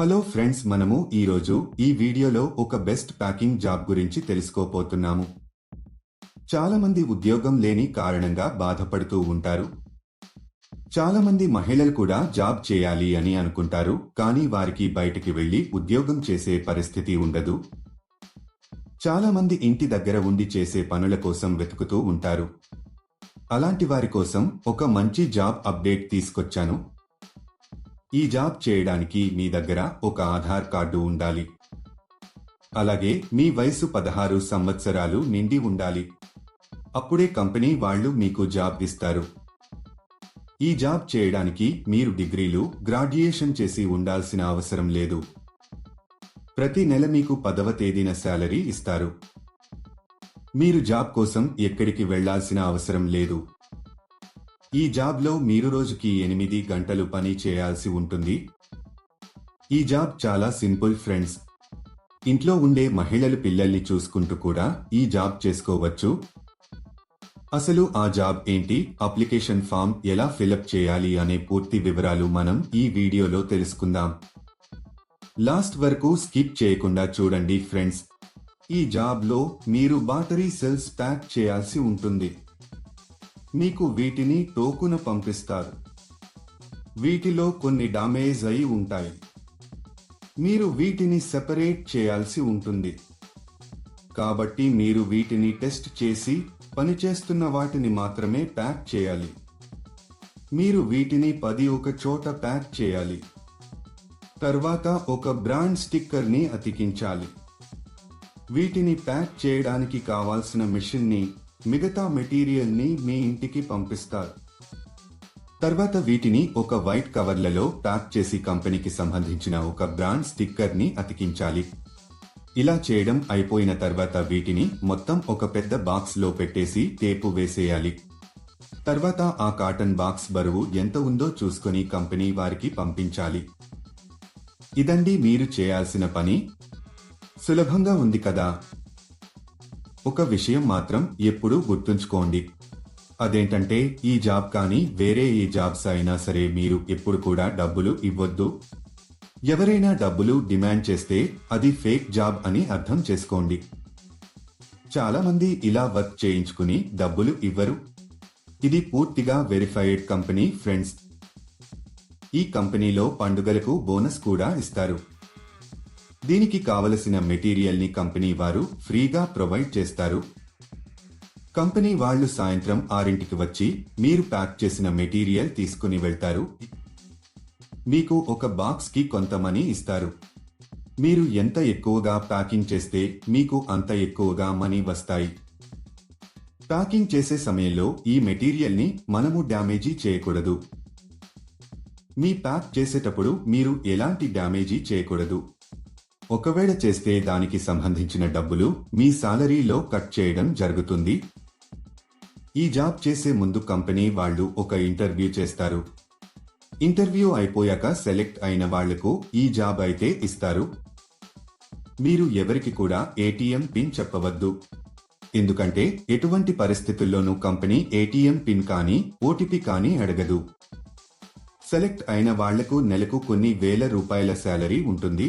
Hello friends మనము ఈరోజు ఈ వీడియోలో ఒక బెస్ట్ ప్యాకింగ్ జాబ్ గురించి తెలుసుకోపోతున్నాము చాలామంది ఉద్యోగం లేని కారణంగా బాధపడుతూ ఉంటారు. చాలామంది మహిళలు కూడా జాబ్ చేయాలి అని అనుకుంటారు కానీ వారికి బయటికి వెళ్ళి ఉద్యోగం చేసే పరిస్థితి ఉండదు. చాలామంది ఇంటి దగ్గర ఉండి చేసే పనుల కోసం వెతుకుతూ ఉంటారు. అలాంటి వారి కోసం ఒక మంచి జాబ్ అప్డేట్ తీసుకొచ్చాను. ఈ జాబ్ చేయడానికి మీ దగ్గర ఒక ఆధార్ కార్డు ఉండాలి. అలాగే మీ వయసు పదహారు సంవత్సరాలు నిండి ఉండాలి. అప్పుడే కంపెనీ వాళ్ళు మీకు జాబ్ ఇస్తారు. ఈ జాబ్ చేయడానికి మీరు డిగ్రీలు గ్రాడ్యుయేషన్ చేసి ఉండాల్సిన అవసరం లేదు. ప్రతి నెల మీకు పదవ తేదీన శాలరీ ఇస్తారు. మీరు జాబ్ కోసం ఎక్కడికి వెళ్ళాల్సిన అవసరం లేదు. ఈ జాబ్లో మీరు రోజుకి ఎనిమిది గంటలు పని చేయాల్సి ఉంటుంది. ఈ జాబ్ చాలా సింపుల్ ఫ్రెండ్స్. ఇంట్లో ఉండే మహిళలు పిల్లల్ని చూసుకుంటూ కూడా ఈ జాబ్ చేసుకోవచ్చు. అసలు ఆ జాబ్ ఏంటి? అప్లికేషన్ ఫామ్ ఎలా ఫిలప్ చేయాలి అనే పూర్తి వివరాలు మనం ఈ వీడియోలో తెలుసుకుందాం. లాస్ట్ వరకు స్కిప్ చేయకుండా చూడండి ఫ్రెండ్స్. ఈ జాబ్లో మీరు బ్యాటరీ సెల్స్ ప్యాక్ చేయాల్సి ఉంటుంది. మీకు వీటిని టోకున పంపిస్తారు. వీటిలో కొన్ని డామేజ్ అయి ఉంటాయి. మీరు వీటిని సెపరేట్ చేయాల్సి ఉంటుంది. కాబట్టి మీరు వీటిని టెస్ట్ చేసి పనిచేస్తున్న వాటిని మాత్రమే ప్యాక్ చేయాలి. మీరు వీటిని పది ఒక చోట ప్యాక్ చేయాలి. తర్వాత ఒక బ్రాండ్ స్టిక్కర్ని అతికించాలి. వీటిని ప్యాక్ చేయడానికి కావాల్సిన మిషన్ని మిగతా మెటీరియల్ని మీ ఇంటికి పంపిస్తారు. తర్వాత వీటిని ఒక వైట్ కవర్లలో ప్యాక్ చేసి కంపెనీకి సంబంధించిన ఒక బ్రాండ్ స్టిక్కర్ని అతికించాలి. ఇలా చేయడం అయిపోయిన తర్వాత వీటిని మొత్తం ఒక పెద్ద బాక్స్లో పెట్టేసి టేపు వేసేయాలి. తర్వాత ఆ కాటన్ బాక్స్ బరువు ఎంత ఉందో చూసుకొని కంపెనీ వారికి పంపించాలి. ఇదండి మీరు చేయాల్సిన పని. సులభంగా ఉంది కదా. ఒక విషయం మాత్రం ఎప్పుడూ గుర్తుంచుకోండి. అదేంటంటే ఈ జాబ్ కానీ వేరే ఏ జాబ్స్ అయినా సరే మీరు ఎప్పుడు కూడా డబ్బులు ఇవ్వొద్దు. ఎవరైనా డబ్బులు డిమాండ్ చేస్తే అది ఫేక్ జాబ్ అని అర్థం చేసుకోండి. చాలామంది ఇలా వర్క్ చేయించుకుని డబ్బులు ఇవ్వరు. ఇది పూర్తిగా వెరిఫైడ్ కంపెనీ ఫ్రెండ్స్. ఈ కంపెనీలో పండుగలకు బోనస్ కూడా ఇస్తారు. దీనికి కావలసిన మెటీరియల్ని కంపెనీ వారు ఫ్రీగా ప్రొవైడ్ చేస్తారు. కంపెనీ వాళ్ళు సాయంత్రం ఆరింటికి వచ్చి మీరు ప్యాక్ చేసిన మెటీరియల్ తీసుకుని వెళ్తారు. మీకు ఒక బాక్స్కి కొంత మనీ ఇస్తారు. మీరు ఎంత ఎక్కువగా ప్యాకింగ్ చేస్తే మీకు అంత ఎక్కువగా మనీ వస్తాయి. ప్యాకింగ్ చేసే సమయంలో ఈ మెటీరియల్ని మనము డ్యామేజీ చేయకూడదు. మీ ప్యాక్ చేసేటప్పుడు మీరు ఎలాంటి డ్యామేజీ చేయకూడదు. ఒకవేళ చేస్తే దానికి సంబంధించిన డబ్బులు మీ సాలరీలో కట్ చేయడం జరుగుతుంది. ఈ జాబ్ చేసే ముందు కంపెనీ వాళ్ళు ఒక ఇంటర్వ్యూ చేస్తారు. ఇంటర్వ్యూ అయిపోయాక సెలెక్ట్ అయిన వాళ్ళకు ఈ జాబ్ అయితే ఇస్తారు. మీరు ఎవరికి కూడా ఏటీఎం పిన్ చెప్పవద్దు. ఎందుకంటే ఎటువంటి పరిస్థితుల్లోనూ కంపెనీ ఏటీఎం పిన్ కానీ ఓటీపీ కానీ అడగదు. సెలెక్ట్ అయిన వాళ్ళకు నెలకు కొన్ని వేల రూపాయల శాలరీ ఉంటుంది.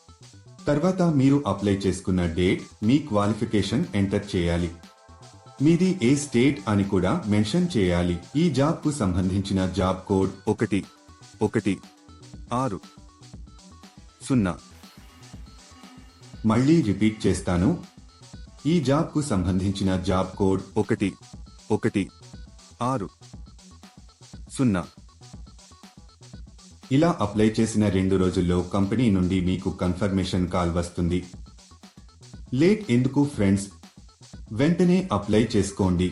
తర్వాత మీరు అప్లై చేసుకున్న డేట్ మీ క్వాలిఫికేషన్ ఎంటర్ చేయాలి. మీది ఏ స్టేట్ అని కూడా మెన్షన్ చేయాలి. ఈ జాబ్కు సంబంధించిన జాబ్ కోడ్ ఒకటి ఒకటి ఆరు సున్నా. మళ్ళీ రిపీట్ చేస్తాను. ఈ జాబ్కు సంబంధించిన జాబ్ కోడ్ ఒకటి ఒకటి ఆరు సున్నా. ఇలా అప్లై చేసిన రెండు రోజుల్లో కంపెనీ నుండి మీకు కన్ఫర్మేషన్ కాల్ వస్తుంది. లేట్ ఎందుకు ఫ్రెండ్స్? వెంటనే అప్లై చేసుకోండి.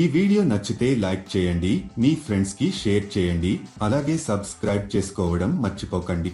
ఈ వీడియో నచ్చితే లైక్ చేయండి మీ ఫ్రెండ్స్కి షేర్ చేయండి అలాగే సబ్స్క్రైబ్ చేసుకోవడం మర్చిపోకండి.